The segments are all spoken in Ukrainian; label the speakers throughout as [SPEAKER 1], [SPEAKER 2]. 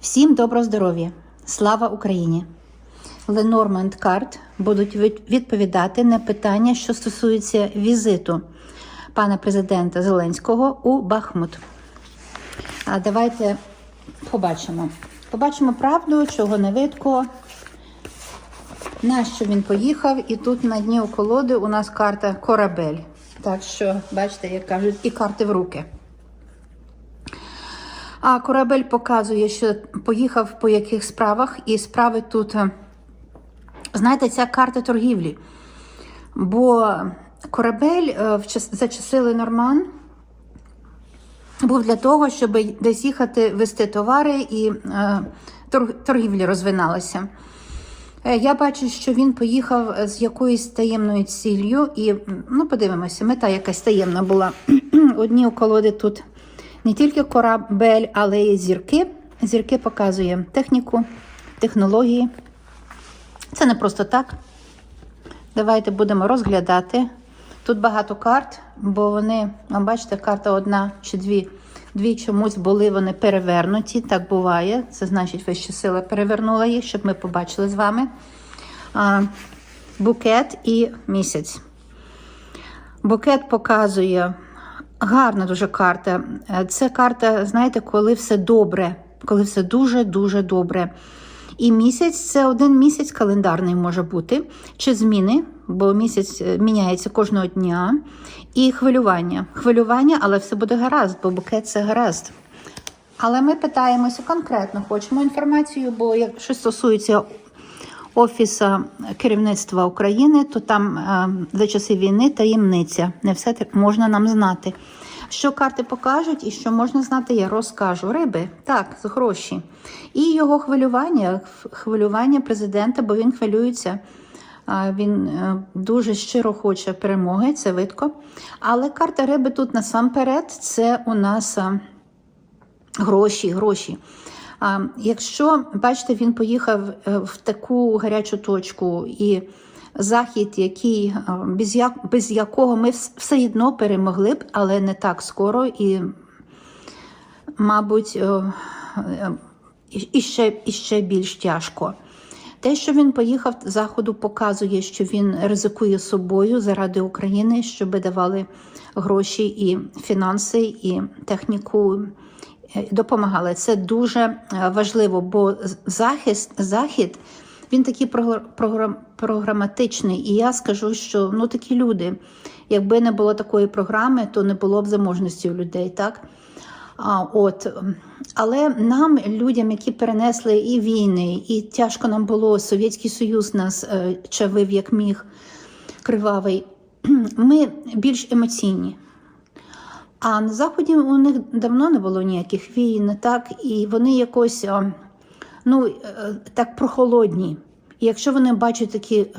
[SPEAKER 1] Всім доброго здоров'я! Слава Україні! Ленорманд Карт будуть відповідати на питання, що стосуються візиту пана президента Зеленського у Бахмут. А давайте побачимо. Побачимо правду, чого не видко. На що він поїхав, і тут на дні у колоди у нас карта корабель. Так що, бачите, як кажуть, і карти в руки. А корабель показує, що поїхав по яких справах, і справи тут, е, знаєте, ця карта торгівлі. Бо корабель е, в за часи Ленорман був для того, щоб десь їхати вести товари і е, торг- торгівля розвиналася. Я бачу, що він поїхав з якоюсь таємною ціллю, і ну, подивимося, мета якась таємна була. Одні колоди тут не тільки корабель, але й зірки. Зірки показує техніку, технології. Це не просто так. Давайте будемо розглядати. Тут багато карт, бо вони, бачите, карта одна чи дві. Дві чомусь були вони перевернуті. Так буває. Це значить, вища сила перевернула їх, щоб ми побачили з вами. А, букет і місяць. Букет показує гарна дуже карта. Е, Це карта, знаєте, коли все добре, коли все дуже-дуже добре. І місяць це один місяць календарний може бути, чи зміни, бо місяць е, міняється кожного дня. І хвилювання. Хвилювання, але все буде гаразд, бо букет це гаразд. Але ми питаємося конкретно, хочемо інформацію, бо якщо стосується Офісу керівництва України, то там е, за часи війни таємниця. Не все можна нам знати. Що карти покажуть і що можна знати, я розкажу. Риби, так, гроші. І його хвилювання, хвилювання президента, бо він хвилюється. Він е, дуже щиро хоче перемоги, це видко. Але карта риби тут насамперед це у нас. е, Гроші, гроші. А, якщо, бачите, він поїхав е, в таку гарячу точку і захід, який, е, без, як, без якого ми все одно перемогли б, але не так скоро і, мабуть, е, е, і- і ще, більш тяжко. Те, що він поїхав заходу, показує, що він ризикує собою заради України, щоб давали гроші і фінанси, і техніку допомагали. Це дуже е, важливо, бо захист, захід він такий програм- програматичний. І я скажу, що ну такі люди, якби не було такої програми, то не було б заможності у людей, так? А, от, але нам, людям, які перенесли і війни, і тяжко нам було, Совєтський Союз нас е, чавив як міг кривавий, ми більш емоційні. А на Заході у них давно не було ніяких війн, так, і вони якось ну, е, так прохолодні. І якщо вони бачать такий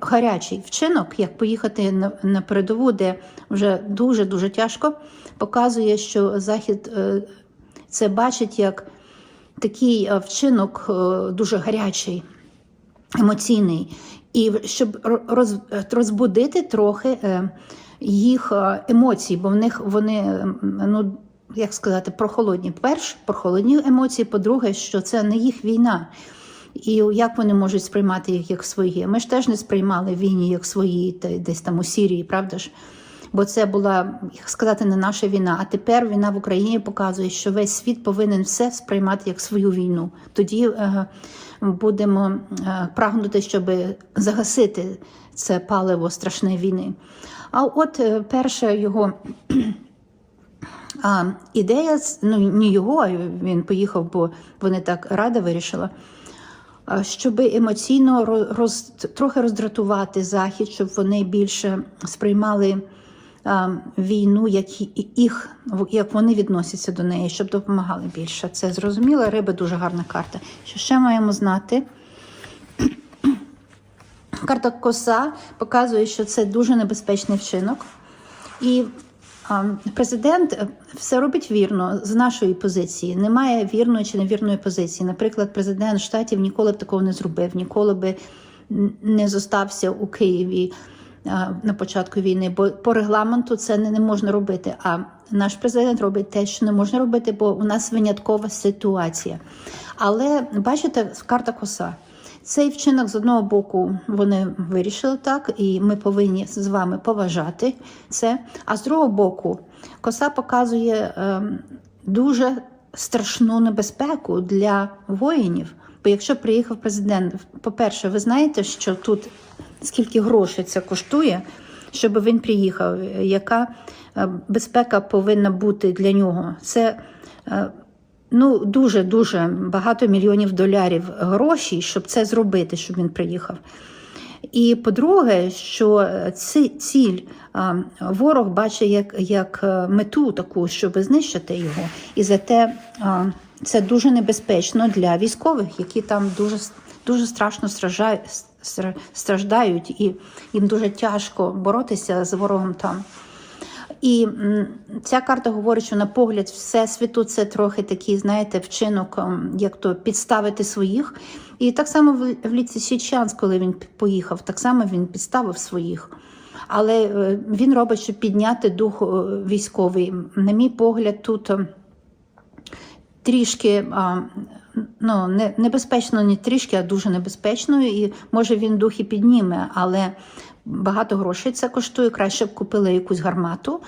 [SPEAKER 1] гарячий вчинок, як поїхати на, передову, де вже дуже-дуже тяжко, показує, що Захід е, це бачить як такий е, вчинок е, дуже гарячий, емоційний. І щоб розбудити трохи е, їх е, емоцій, бо в них вони, ну як сказати, прохолодні. Перш прохолодні емоції, по-друге, що це не їх війна. І як вони можуть сприймати їх як свої? Ми ж теж не сприймали війні як свої, та десь там у Сірії, правда ж? Бо це була, сказати, не наша війна. А тепер війна в Україні показує, що весь світ повинен все сприймати як свою війну. Тоді е, будемо е, прагнути, щоб загасити це паливо страшної війни. А от е, перша його а, ідея, ну не його, а він поїхав, бо вони так рада вирішила. Щоб емоційно роз, трохи роздратувати захід, щоб вони більше сприймали війну, як їх, як вони відносяться до неї, щоб допомагали більше. Це зрозуміло. Риба дуже гарна карта. Що ще маємо знати? Карта коса показує, що це дуже небезпечний вчинок. І президент е, все робить вірно з нашої позиції. Немає вірної чи невірної позиції. Наприклад, президент штатів ніколи б такого не зробив, ніколи би не зостався у Києві на початку війни, бо по регламенту це не, не можна робити. А наш президент робить те, що не можна робити, бо у нас виняткова ситуація. Але бачите, карта коса. Цей вчинок з одного боку вони вирішили так, і ми повинні з вами поважати це. А з другого боку, коса показує ем, дуже страшну небезпеку для воїнів. Бо якщо приїхав президент, по-перше, ви знаєте, що тут скільки грошей це коштує, щоб він приїхав, яка е, безпека повинна бути для нього. Це е, ну, дуже дуже багато мільйонів доларів грошей, щоб це зробити, щоб він приїхав. І по-друге, що ці, ціль ворог бачить як, як е, мету таку, щоб знищити його. І зате це дуже небезпечно для військових, які там дуже, дуже страшно страждають, і їм дуже тяжко боротися з ворогом там. І ця карта говорить, що на погляд Всесвіту це трохи такий, знаєте, вчинок, ем, як то підставити своїх. І так само в, ліці Січанс, коли він поїхав, так само він підставив своїх. Але е, він робить, щоб підняти дух е, військовий. На мій погляд, тут е, трішки а, ну, не, небезпечно, не трішки, а дуже небезпечно. І може він дух і підніме, але багато грошей це коштує. Краще б купили якусь гармату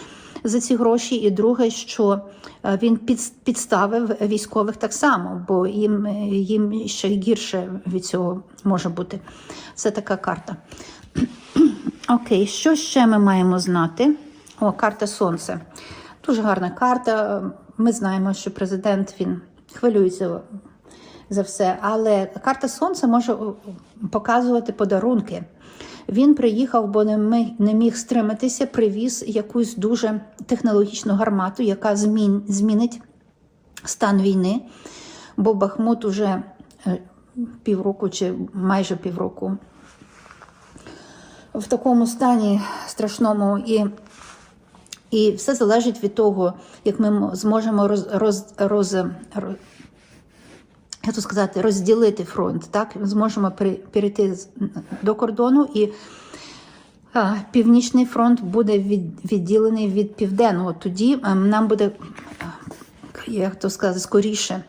[SPEAKER 1] за ці гроші. І друге, що е, він під, підставив військових так само, бо їм, їм ще гірше від цього може бути. Це така карта. Окей, що ще ми маємо знати? О, карта Сонце. Дуже гарна карта. Ми знаємо, що президент він хвилюється за все, але карта Сонця може показувати подарунки. Він приїхав, бо не міг стриматися, привіз якусь дуже технологічну гармату, яка змін, змінить стан війни. Бо Бахмут уже е, півроку чи майже півроку в такому стані страшному. І і все залежить від того, як ми зможемо роз, роз, роз, роз як то сказати, розділити фронт. Так? Зможемо перейти до кордону, і Північний фронт буде від, відділений від південного. Тоді а, нам буде, як то сказати, скоріше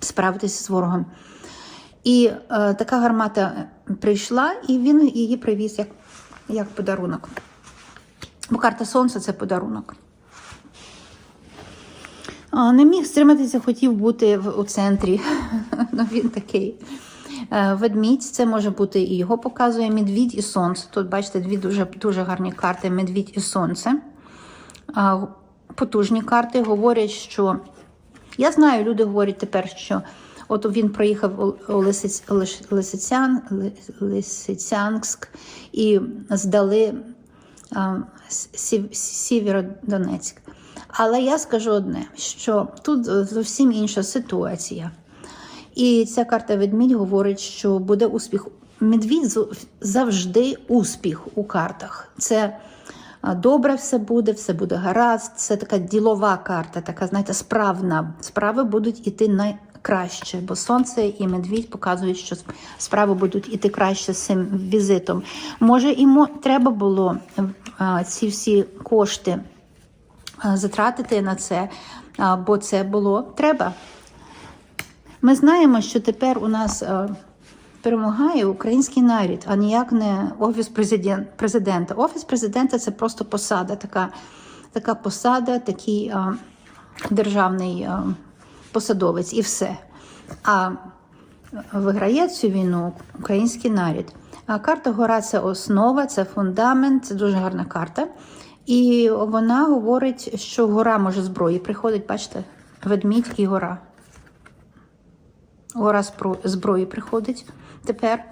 [SPEAKER 1] справитися з ворогом. І а, така гармата прийшла, і він її привіз як, як подарунок. Бо карта Сонця це подарунок. Не міг стриматися, хотів бути в, у центрі. ну, Він такий. Ведмідь, це може бути і його показує медвідь і сонце. Тут, бачите, дві дуже дуже гарні карти медвідь і сонце. Потужні карти говорять, що. Я знаю, люди говорять тепер, що от він проїхав Лисиць... Лисицян... Лисицянськ і здали Сєвєродонецьк. Але я скажу одне: що тут зовсім інша ситуація. І ця карта ведмідь говорить, що буде успіх. Медвідь завжди успіх у картах. Це добре все буде, все буде гаразд. Це така ділова карта, така, знаєте, справна. Справи будуть іти найкраще, бо сонце і медвідь показують, що справи будуть іти краще з цим візитом. Може, йому треба було ці всі кошти затратити на це, бо це було треба. Ми знаємо, що тепер у нас перемагає український нарід, а ніяк не офіс президента. Офіс президента це просто посада, така така посада, такий а, державний а, посадовець і все. А виграє цю війну український нарід. А карта гора це основа, це фундамент, це дуже гарна карта. І вона говорить, що гора може зброї. Приходить, бачите, ведмідь і гора. Гора зброї приходить тепер.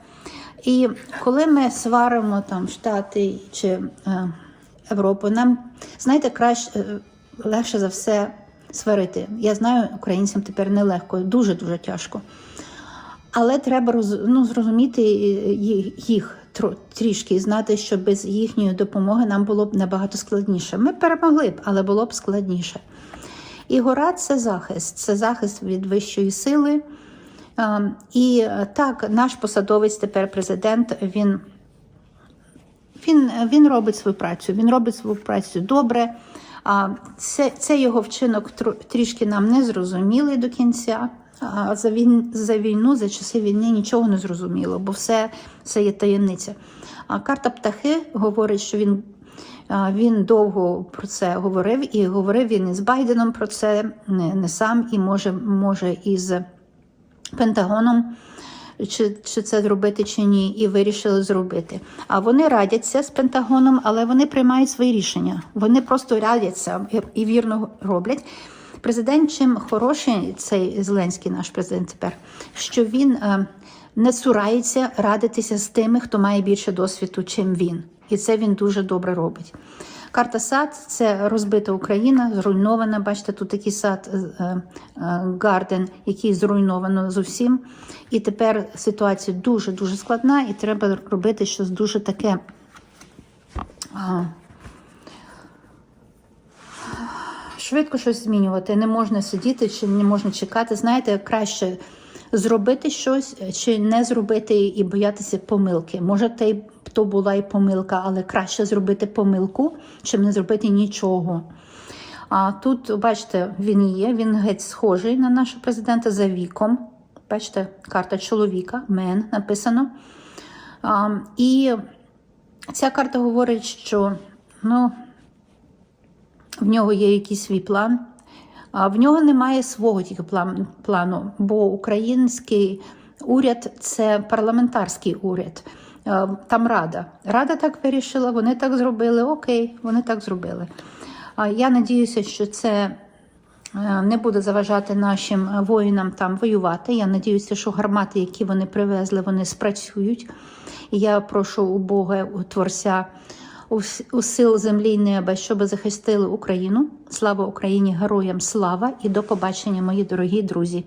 [SPEAKER 1] І коли ми сваримо там Штати чи е, Європу, нам, знаєте, краще, е, легше за все сварити. Я знаю, українцям тепер нелегко, дуже-дуже тяжко. Але треба роз, ну, зрозуміти їх трішки знати, що без їхньої допомоги нам було б набагато складніше. Ми перемогли б, але було б складніше. І гора це захист, це захист від вищої сили. І так, наш посадовець, тепер президент, він він, він робить свою працю. Він робить свою працю добре. Це, це його вчинок трішки нам не зрозумілий до кінця. За, він, за війну, за часи війни нічого не зрозуміло, бо все це є таємниця. А карта птахи говорить, що він, він довго про це говорив, і говорив він із Байденом про це не, не сам, і може, може із Пентагоном. Чи, чи це зробити, чи ні, і вирішили зробити. А вони радяться з Пентагоном, але вони приймають свої рішення. Вони просто радяться і вірно роблять. Президент чим хороший, цей Зеленський, наш президент тепер, що він е, не цурається радитися з тими, хто має більше досвіду, чим він. І це він дуже добре робить. Карта сад це розбита Україна, зруйнована. Бачите, тут такий сад е, е, Гарден, який зруйновано зовсім. І тепер ситуація дуже дуже складна, і треба робити щось дуже таке. а, Швидко щось змінювати. Не можна сидіти чи не можна чекати. Знаєте, краще зробити щось чи не зробити і боятися помилки. Може, та й то була і помилка, але краще зробити помилку, чим не зробити нічого. А тут, бачите, він є, він геть схожий на нашого президента за віком. Бачите, карта чоловіка, мен написано. А, і ця карта говорить, що ну, в нього є якийсь свій план. А в нього немає свого тільки плану, бо український уряд це парламентарський уряд. Е, Там рада. Рада так вирішила, вони так зробили. Окей, вони так зробили. Я надіюся, що це е, не буде заважати нашим воїнам там воювати. Я надіюся, що гармати, які вони привезли, вони спрацюють. Я прошу у Бога, у Творця, у сил землі й неба, щоб захистили Україну. Слава Україні, героям слава і до побачення, мої дорогі друзі.